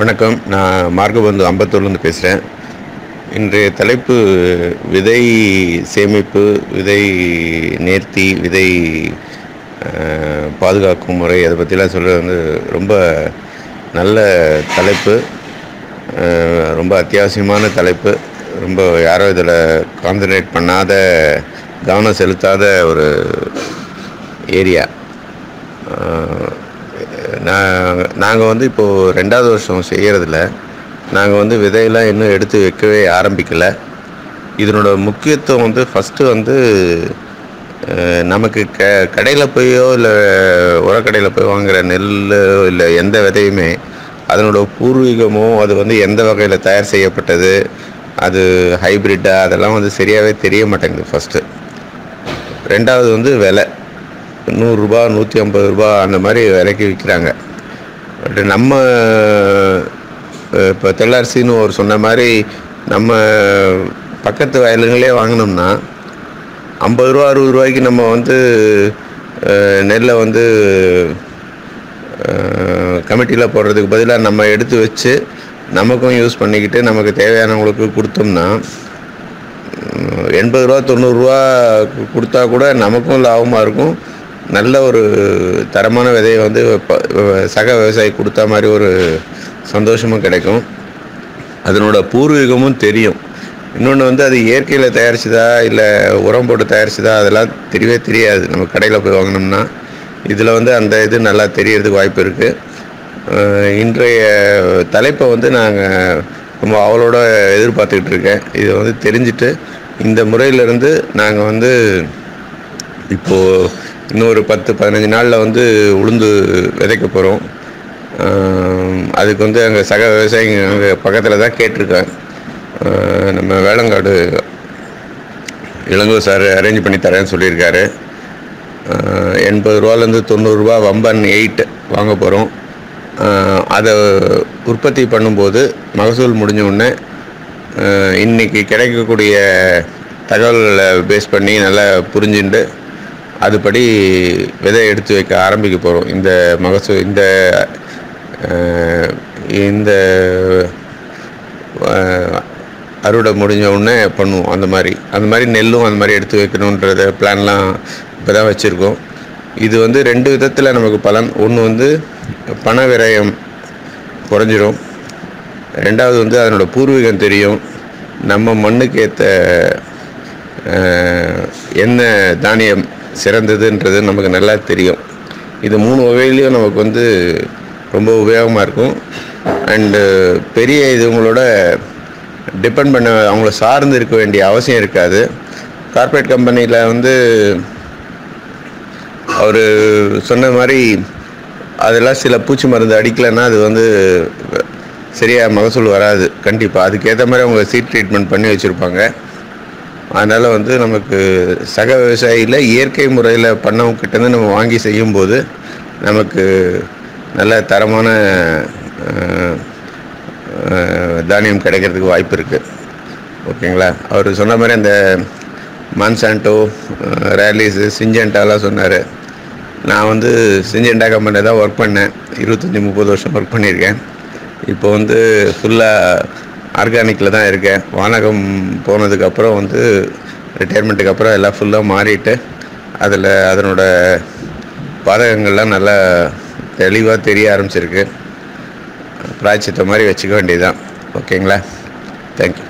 வணக்கம். நான் மார்கபந்து அம்பத்தூர்லேருந்து பேசுகிறேன் இன்றைய தலைப்பு விதை சேமிப்பு விதை நேர்த்தி விதை பாதுகாக்கும் முறை அதை பற்றிலாம் சொல்கிறது வந்து ரொம்ப நல்ல தலைப்பு. ரொம்ப அத்தியாவசியமான தலைப்பு. ரொம்ப யாரும் இதில் கான்சன்ட்ரேட் பண்ணாத கவனம் செலுத்தாத ஒரு ஏரியா. நான் நாங்கள் வந்து இப்போது ரெண்டாவது வருஷம் செய்கிறதில்ல நாங்கள் வந்து விதையெல்லாம் இன்னும் எடுத்து வைக்கவே ஆரம்பிக்கலை. இதனோட முக்கியத்துவம் வந்து ஃபஸ்ட்டு வந்து நமக்கு க கடையில் போயோ இல்லை உரக்கடையில் போய் வாங்குகிற நெல் இல்லை எந்த விதையுமே அதனோட பூர்வீகமோ அது வந்து எந்த வகையில் தயார் செய்யப்பட்டது அது ஹைப்ரிட்டா அதெல்லாம் வந்து சரியாகவே தெரிய மாட்டேங்குது ஃபஸ்ட்டு ரெண்டாவது வந்து விலை. நூறுரூபா நூற்றி ஐம்பது ரூபா அந்த மாதிரி விலைக்கு விற்கிறாங்க பட் நம்ம இப்போ தெல்லரிசின்னு ஒரு சொன்ன மாதிரி நம்ம பக்கத்து வயலுங்களே வாங்கினோம்னா ஐம்பது ரூபா அறுபது ரூபாய்க்கு நம்ம வந்து நெல்லை வந்து கமிட்டியில் போடுறதுக்கு பதிலாக நம்ம எடுத்து வச்சு நமக்கும் யூஸ் பண்ணிக்கிட்டு நமக்கு தேவையானவங்களுக்கு கொடுத்தோம்னா எண்பது ரூபா தொண்ணூறுரூவா கொடுத்தா கூட நமக்கும் லாபமாக இருக்கும். நல்ல ஒரு தரமான விதையை வந்து ப- சக விவசாயி கொடுத்தா மாதிரி ஒரு சந்தோஷமும் கிடைக்கும். அதனோட பூர்வீகமும் தெரியும். இன்னொன்று வந்து அது இயற்கையில் தயாரிச்சதா இல்லை உரம் போட்டு தயாரிச்சதா அதெல்லாம் தெரியவே தெரியாது. நம்ம கடையில் போய் வாங்கினோம்னா. இதில் வந்து அந்த இது நல்லா தெரியறதுக்கு வாய்ப்பு இருக்குது இன்றைய தலைப்பை வந்து நாங்கள் ரொம்ப அவளோட எதிர்பார்த்துக்கிட்டு இருக்கேன். இதை வந்து தெரிஞ்சுட்டு இந்த முறையிலேருந்து நாங்கள் வந்து இப்போது இன்னொரு பத்து பதினஞ்சு நாளில் வந்து உளுந்து விதைக்க போகிறோம் அதுக்கு வந்து அங்கே சக விவசாயிங்க அங்கே பக்கத்தில் தான் கேட்டிருக்கேன் நம்ம வேளங்காடு இளங்கோ சார் அரேஞ்ச் பண்ணி தரேன்னு சொல்லியிருக்காரு. எண்பது ரூபாலேருந்து தொண்ணூறுரூவா வம்பன் எயிட் வாங்க போகிறோம் அதை உற்பத்தி பண்ணும்போது மகசூல் முடிஞ்ச உடனே இன்றைக்கி இன்னைக்கு கிடைக்கக்கூடிய தகவல்களை பேஸ் பண்ணி நல்லா புரிஞ்சுண்டு அதுபடி விதை எடுத்து வைக்க ஆரம்பிக்க போகிறோம் இந்த மகசூல் இந்த இந்த அறுவடை முடிஞ்ச உடனே பண்ணுவோம். அந்த மாதிரி அந்த மாதிரி நெல்லும் அந்த மாதிரி எடுத்து வைக்கணுன்றத பிளான்லாம் இப்போ தான் வச்சுருக்கோம். இது வந்து ரெண்டு விதத்தில் நமக்கு பலன். ஒன்று வந்து பண விரயம் குறைஞ்சிரும். ரெண்டாவது வந்து அதனோட பூர்வீகம் தெரியும். நம்ம மண்ணுக்கு ஏற்ற என்ன தானியம் சிறந்ததுன்றது நமக்கு நல்லா தெரியும். இது மூணு வகையிலையும் நமக்கு வந்து ரொம்ப உபயோகமாக இருக்கும். அண்டு பெரிய இதுங்களோட டிபெண்ட் பண்ண அவங்கள சார்ந்து இருக்க வேண்டிய அவசியம் இருக்காது. கார்ப்பரேட் கம்பெனியில் வந்து அவர் சொன்ன மாதிரி அதெல்லாம் சில பூச்சி மருந்து அடிக்கலைன்னா அது வந்து சரியாக மகசூல் வராது. கண்டிப்பாக அதுக்கேற்ற மாதிரி அவங்க சீட் ட்ரீட்மெண்ட் பண்ணி வச்சுருப்பாங்க. அதனால் வந்து நமக்கு சக விவசாயியில் இயற்கை முறையில் பண்ணவங்க கிட்டேருந்து நம்ம வாங்கி செய்யும்போது நமக்கு நல்ல தரமான தானியம் கிடைக்கிறதுக்கு வாய்ப்பு இருக்குது ஓகேங்களா? அவர் சொன்ன மாதிரி அந்த மான்சான்டோ ரேலிஸு சிஞ்சென்டாலாம் சொன்னார். நான் வந்து சிஞ்சென்டா கம்பெனியில் தான் ஒர்க் பண்ணேன். இருபத்தஞ்சி முப்பது வருஷம் ஒர்க் பண்ணியிருக்கேன். இப்போ வந்து ஃபுல்லாக ஆர்கானிக்கில் தான் இருக்கேன். வானகம் போனதுக்கப்புறம் வந்து ரிட்டையர்மெண்ட்டுக்கு அப்புறம் எல்லாம் ஃபுல்லாக மாறிட்டு அதில் அதனோட பாதகங்கள்லாம் நல்லா தெளிவாக தெரிய ஆரம்பிச்சிருக்கு. பிராய்ச்சித்த மாதிரி வச்சுக்க வேண்டியதுதான். ஓகேங்களா? தேங்க்யூ